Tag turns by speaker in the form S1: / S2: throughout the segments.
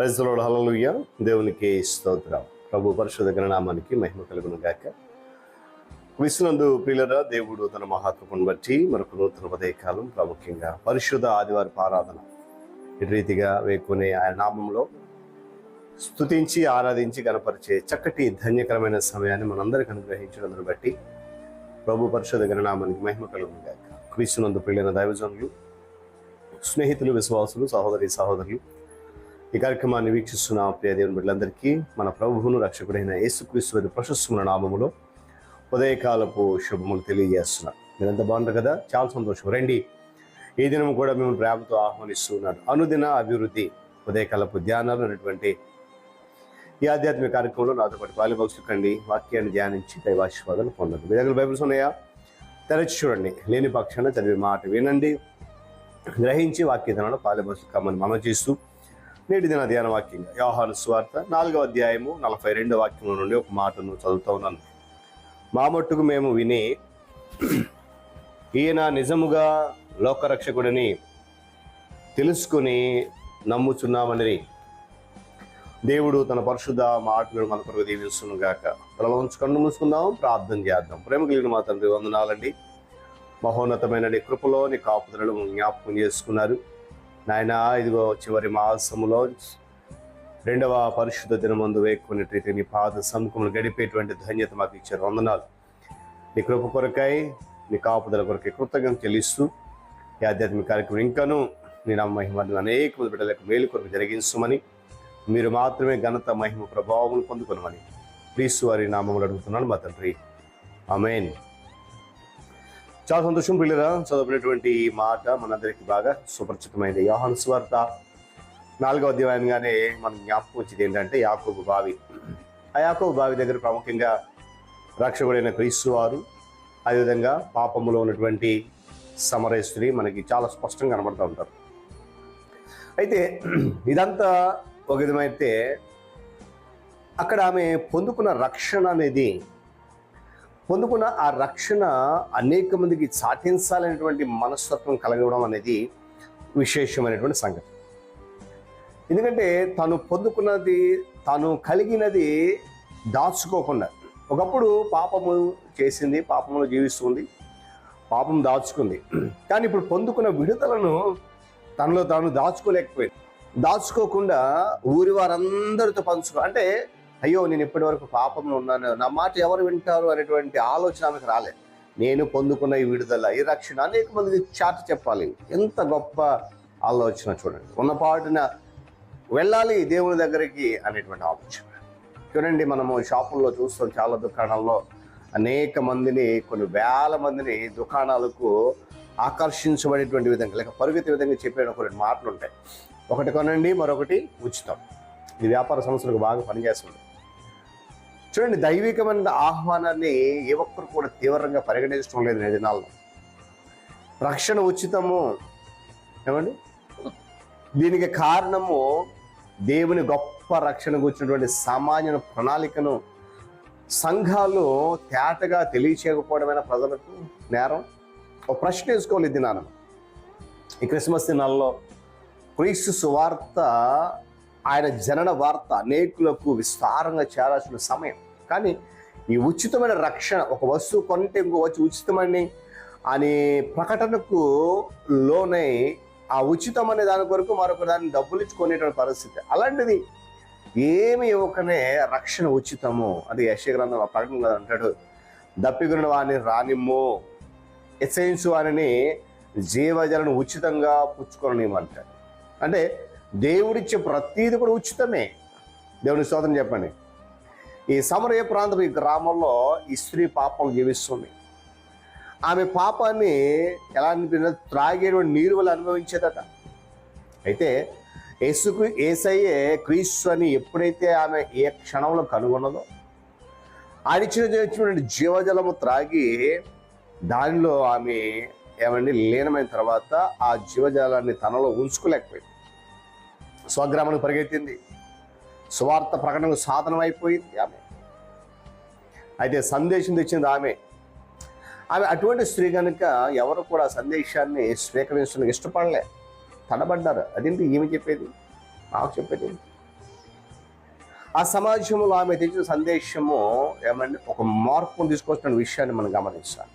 S1: రైతులోడు hallelujah దేవునికి స్తోత్రం. ప్రభు పరిశుద్ధ గణనామానికి మహిమ కలుగును గాక విశ్వనందు ప్రియులరా దేవుడు తన మహాత్మను బట్టి మనకు నూతన ఉదయకాలం ప్రాముఖ్యంగా పరిశుద్ధ ఆదివారి ఆరాధన. ఈ రీతిగా వేకునే ఆయన నామంలో స్తుతించి ఆరాధించి గణపరిచే చక్కటి ధన్యకరమైన సమయాన్ని మనందరికి అనుగ్రహించడం బట్టి ప్రభు పరిశుద్ధ గణనామానికి మహిమ కలుగును గాక క్రీస్తునందు ప్రియులైన దైవజనులు స్నేహితులు విశ్వాసులు సహోదరి సహోదరులు ఈ కార్యక్రమాన్ని వీక్షిస్తున్న ప్రియ దేవుని బిడ్డలందరికీ మన ప్రభువును రక్షకుడైన యేసుక్రీస్తు వారి ప్రశస్తమైన నామములో ఉదయకాలపు శుభములు తెలియజేస్తున్నారు మీరంతా బాగుంటారు కదా? చాలా సంతోషం. రండి. ఈ దినం కూడా మేము ప్రేమతో ఆహ్వానిస్తున్నాను అనుదిన అభివృద్ధి ఉదయకాలపు ధ్యానాలు అనేటువంటి ఈ ఆధ్యాత్మిక కార్యక్రమంలో నాతో పాటు పాలిభక్షకండి వాక్యాన్ని ధ్యానించి దైవాశీర్వాదాలు పొందండి. మీ దగ్గర బైబిల్స్ ఉన్నాయా? తెరచి చూడండి. లేని పక్షాన చదివే మాట వినండి. గ్రహించి వాక్యధనంలో కమ్మని మమ చేస్తూ నేటి దిన ధ్యాన వాక్యంగా యోహాను స్వార్త నాలుగవ అధ్యాయము నలభై రెండవ వాక్యంలో నుండి ఒక మాటను చదువుతూ ఉన్నాను. మా మట్టుకు మేము విని ఈయన నిజముగా లోకరక్షకుడిని తెలుసుకుని నమ్ముచున్నామని దేవుడు తన పరిశుద్ధ మాటలు మన కొరకు దీవిస్తును గాక. తలలో ఉంచుకొని కన్ను మూసుకుందాం ప్రార్థన చేద్దాం. ప్రేమ కలిగిన మా తండ్రి వందనాలండి. మహోన్నతమైన నీ కృపలో నీ కాపుదలను జ్ఞాపకం చేసుకున్నారు. నాయన ఇదిగో చివరి మాసములో రెండవ పరిశుద్ధ దినమందు వేక్కునే నీ పాద సముఖములు గడిపేటువంటి ధన్యత మాకు ఇచ్చారు. వందనాలు. నీ కృప కొరకై నీ కాపుదల కొరకై కృతజ్ఞత చెల్లిస్తూ ఈ ఆధ్యాత్మిక కార్యక్రమం ఇంకాను నీ నా మహిమను అనేక మంది బిడ్డలకు మేలు కొరకు జరిగించమని మీరు మాత్రమే ఘనత మహిమ ప్రభావం పొందుకునమని ప్లీజ్ వారి నామములు అడుగుతున్నాను మా తండ్రి. అమేన్ చాలా సంతోషం పిల్లరా చదువుకునేటువంటి ఈ మాట మనందరికి బాగా సుపరిచితమైనది యోహన్ స్వార్త నాలుగవ అధ్యాయంగానే మనం జ్ఞాపకం వచ్చేది ఏంటంటే యాకోబు బావి. ఆ యాకోబు బావి దగ్గర ప్రాముఖ్యంగా రక్షకుడైన క్రీస్తు వారు అదేవిధంగా పాపములో ఉన్నటువంటి సమరేశ్వరి మనకి చాలా స్పష్టంగా కనబడుతూ ఉంటారు. అయితే ఇదంతా ఒక విధమైతే అక్కడ ఆమె పొందుకున్న రక్షణ అనేది పొందుకున్న ఆ రక్షణ అనేక మందికి చాటించాలనేటువంటి మనస్తత్వం కలగడం అనేది విశేషమైనటువంటి సంగతి ఎందుకంటే తను పొందుకున్నది తాను కలిగినది దాచుకోకుండా ఒకప్పుడు పాపము చేసింది పాపములో జీవిస్తుంది పాపం దాచుకుంది. కానీ ఇప్పుడు పొందుకున్న విడుదలను తనలో తాను దాచుకోలేకపోయింది. దాచుకోకుండా ఊరి వారందరితో పంచుకో అంటే అయ్యో నేను ఇప్పటి వరకు పాపంలో ఉన్నాను. నా మాట ఎవరు వింటారు అనేటువంటి ఆలోచన ఆమెకు రాలేదు నేను పొందుకున్న ఈ విడుదల ఈ రక్షణ అనేక మందికి చాటి చెప్పాలి. ఎంత గొప్ప ఆలోచన చూడండి. ఉన్న పాటున వెళ్ళాలి దేవుని దగ్గరికి అనేటువంటి ఆలోచన. చూడండి మనము షాపుల్లో చూస్తాం చాలా దుకాణాల్లో అనేక మందిని కొన్ని వేల మందిని దుకాణాలకు ఆకర్షించబడేటువంటి విధంగా లేక పరుగెత్తే విధంగా చెప్పే కొన్ని మాటలు ఉంటాయి ఒకటి కొనండి మరొకటి ఉచితం. ఇది వ్యాపార సంస్థలకు బాగా పనిచేస్తుంది. చూడండి దైవికమైన ఆహ్వానాన్ని ఏ ఒక్కరు కూడా తీవ్రంగా పరిగణించడం లేదు నేను దినాల్లో. రక్షణ ఉచితము. ఏమండి? దీనికి కారణము దేవుని గొప్ప రక్షణ వచ్చినటువంటి సామాన్య ప్రణాళికను సంఘాలు తేటగా తెలియచేయకపోవడమైన ప్రజలకు నేరం. ఒక ప్రశ్న వేసుకోవాలి ఇది ఈ క్రిస్మస్ దినాల్లో క్రీస్తు సువార్త ఆయన జనన వార్త అనేకులకు విస్తారంగా చేరాల్సిన సమయం. కానీ ఈ ఉచితమైన రక్షణ ఒక వస్తువు కొంటే ఇంకో వచ్చి ఉచితమని అనే ప్రకటనకు లోనై ఆ ఉచితం అనే దాని కొరకు మరొక దాన్ని డబ్బులు ఇచ్చుకునేటువంటి పరిస్థితి. అలాంటిది ఏమి ఇవ్వకనే రక్షణ ఉచితము. అది యశగ్రంథం ఆ ప్రకటన అంటాడు. దప్పిగురిన వాడిని రానిమ్ము. ఎసైన్స్ వారిని జీవజలను ఉచితంగా పుచ్చుకొననివ్వమంటాడు అంటే దేవుడిచ్చే ప్రతీది కూడా ఉచితమే. దేవుని స్తోత్రం చెప్పండి. ఈ సమరయ ప్రాంతం ఈ గ్రామంలో ఈ స్త్రీ పాపం జీవిస్తుంది. ఆమె పాపాన్ని ఎలా అనిపించిన త్రాగేటువంటి నీరు వల్ల అనుభవించేదట. అయితే యేసుకు ఏసయ్యే క్రీస్తు అని ఎప్పుడైతే ఆమె ఏ క్షణంలో కనుగొన్నదో ఆయన ఇచ్చిన ఇచ్చినటువంటి జీవజలము త్రాగి దానిలో ఆమె ఏమండి లీనమైన తర్వాత ఆ జీవజలాన్ని తనలో ఉంచుకోలేకపోయింది. స్వగ్రామానికి పరిగెత్తింది. స్వార్థ ప్రకటనకు సాధనం అయిపోయింది ఆమె. అయితే సందేశం తెచ్చింది ఆమె. ఆమె అటువంటి స్త్రీ కనుక ఎవరు కూడా సందేశాన్ని స్వీకరించడానికి ఇష్టపడలే. తడబడ్డారు. అదేంటి ఏమి చెప్పేది? నాకు చెప్పేది ఆ సమాజంలో ఆమె తెచ్చిన సందేశము ఏమంటే ఒక మార్పును తీసుకొస్తున్న విషయాన్ని మనం గమనించాలి.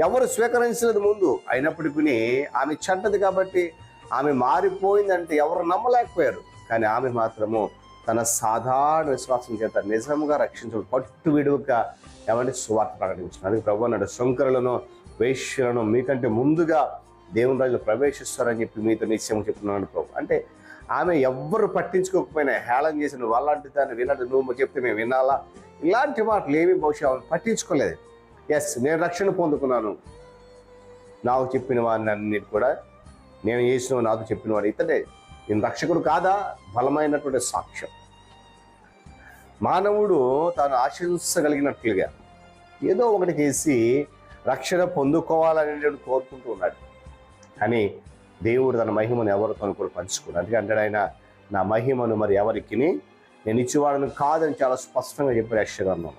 S1: ఎవరు స్వీకరించలేదు ముందు అయినప్పటికీ ఆమె చెడ్డది కాబట్టి ఆమె మారిపోయిందంటే ఎవరు నమ్మలేకపోయారు. కానీ ఆమె మాత్రము తన సాధారణ విశ్వాసం చేత నిజంగా రక్షించడం పట్టు విడువక ఏమంటే సువార్త ప్రకటించిన అందుకే ప్రభు అన్నాడు శంకరులను వేష్యులను మీకంటే ముందుగా దేవుని రాజులు ప్రవేశిస్తారని చెప్పి మీతో నిశ్చయం చెప్తున్నాను ప్రభు. అంటే ఆమె ఎవ్వరు పట్టించుకోకపోయినా హేళన చేసిన వాళ్ళంటి దాన్ని వినట్టు నువ్వు చెప్తే మేము వినాలా? ఇలాంటి మాటలు ఏమీ బహుశా ఆమె పట్టించుకోలేదు. ఎస్ నేను రక్షణ పొందుకున్నాను. నాకు చెప్పిన వారిని అన్నిటి కూడా నేను చేసిన నాతో చెప్పిన వాడు ఇతడే నేను రక్షకుడు కాదా? బలమైనటువంటి సాక్ష్యం. మానవుడు తాను ఆశించగలిగినట్లుగా ఏదో ఒకటి చేసి రక్షణ పొందుకోవాలని కోరుకుంటూ ఉన్నాడు. కానీ దేవుడు తన మహిమను ఎవరితో కూడా పంచుకున్నాడు అందుకే అంటాడు ఆయన నా మహిమను మరి ఎవరికి నేను ఇచ్చేవాడను కాదని చాలా స్పష్టంగా చెప్పాడు యక్షగర్ణం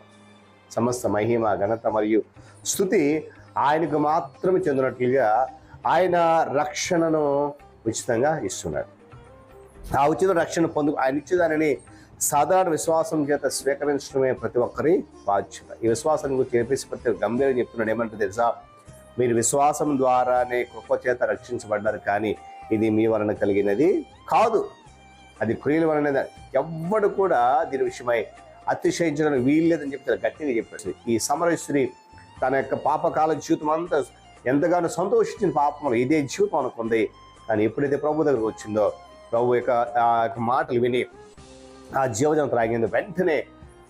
S1: సమస్త మహిమ ఘనత మరియు స్థుతి ఆయనకు మాత్రమే చెందినట్లుగా ఆయన రక్షణను ఉచితంగా ఇస్తున్నాడు. ఆ ఉచిత రక్షణ పొందు ఆయన ఇచ్చేదానిని సాధారణ విశ్వాసం చేత స్వీకరించడమే ప్రతి ఒక్కరి బాధ్యత. ఈ విశ్వాసం గురించి చెప్పేసి ప్రతి గంభీరం చెప్తున్నాడు. ఏమంటే తెలుసా? మీరు విశ్వాసం ద్వారానే కృప చేత రక్షించబడ్డారు కానీ ఇది మీ వలన కలిగినది కాదు. అది క్రియల వలన ఎవ్వడు కూడా దీని విషయమై అతిశయించడానికి వీల్లేదని చెప్తారు గట్టిగా చెప్పాడు. ఈ సమరశ్రీ తన యొక్క పాపకాల జీవితం అంతా ఎంతగానో సంతోషించిన పాపంలో ఇదే జీవితం అనుకుంది. కానీ ఎప్పుడైతే ప్రభు దగ్గరకు వచ్చిందో ప్రభు యొక్క ఆ యొక్క మాటలు విని ఆ జీవజనం త్రాగింది. వెంటనే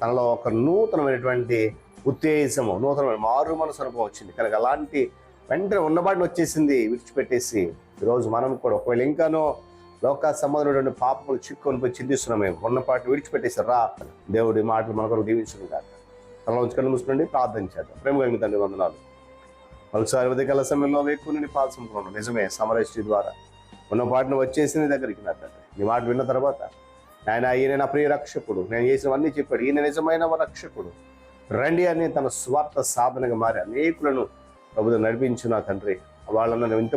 S1: తనలో ఒక నూతనమైనటువంటి ఉత్తేజము నూతనమైన మారు మనసు అనుభవం వచ్చింది. కనుక అలాంటి వెంటనే ఉన్నబాటిని వచ్చేసింది విడిచిపెట్టేసి ఈరోజు మనం కూడా ఒకవేళ ఇంకానో లోక సంబంధమైనటువంటి పాపములు చిక్కుకొని పోయి చింతిస్తున్నాం మేము ఉన్నపాటిని విడిచిపెట్టేసి రా దేవుడి మాటలు మన కొరకు దీవించడం కాదు తనలో ఉంచుకొని మూసుకోండి ప్రార్థన చేద్దాం. ప్రేమ కలిగిన తండ్రి వందనాలు. ఒకసారి ఉదయకాల సమయంలో ఎక్కువ నుండి పాల్సొంటున్నాను నిజమే సమరశ్రీ ద్వారా. ఉన్న పాటను వచ్చేసింది దగ్గరికి నా తండ్రి నీ మాట విన్న తర్వాత ఆయన ఈయన నా ప్రియ రక్షకుడు. నేను చేసినవన్నీ చెప్పాడు. ఈయన నిజమైన రక్షకుడు. రండి అని తన స్వార్థ సాధనగా మారి అనేకులను ప్రభుత్వం నడిపించు నా తండ్రి. వాళ్ళను ఇంత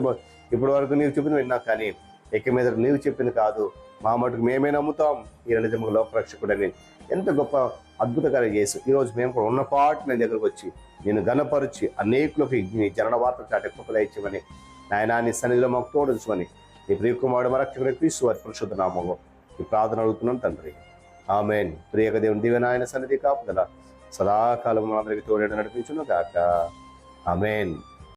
S1: ఇప్పటి వరకు నీవు చెప్పిన విన్నా కానీ ఎక్క మీద నీవు చెప్పింది కాదు. మా మటుకు మేమే నమ్ముతాం. ఈయన నిజంగా లోకరక్షకుడని. ఎంత గొప్ప అద్భుతకార్యం చేసి ఈరోజు మేము కూడా ఉన్నపాటు నేను దగ్గరకు వచ్చి నేను ఘనపరిచి అనేకులకు నీ జనన వార్త చాటే కృపలు ఇచ్చామని నీ సన్నిధిలో మాకు తోడించమని నీ ప్రియకుమారుడు మరక్షకుడు క్రీస్తు వారి పరిశుద్ధ నామంలో ఈ ప్రార్థన అడుగుతున్నాం తండ్రి. ఆమెన్. ప్రియక దేవుని దివ్యనాయన సన్నిధి కాపుదల సదాకాలం మనందరికి తోడేట నడిపించును కాక ఆమెన్.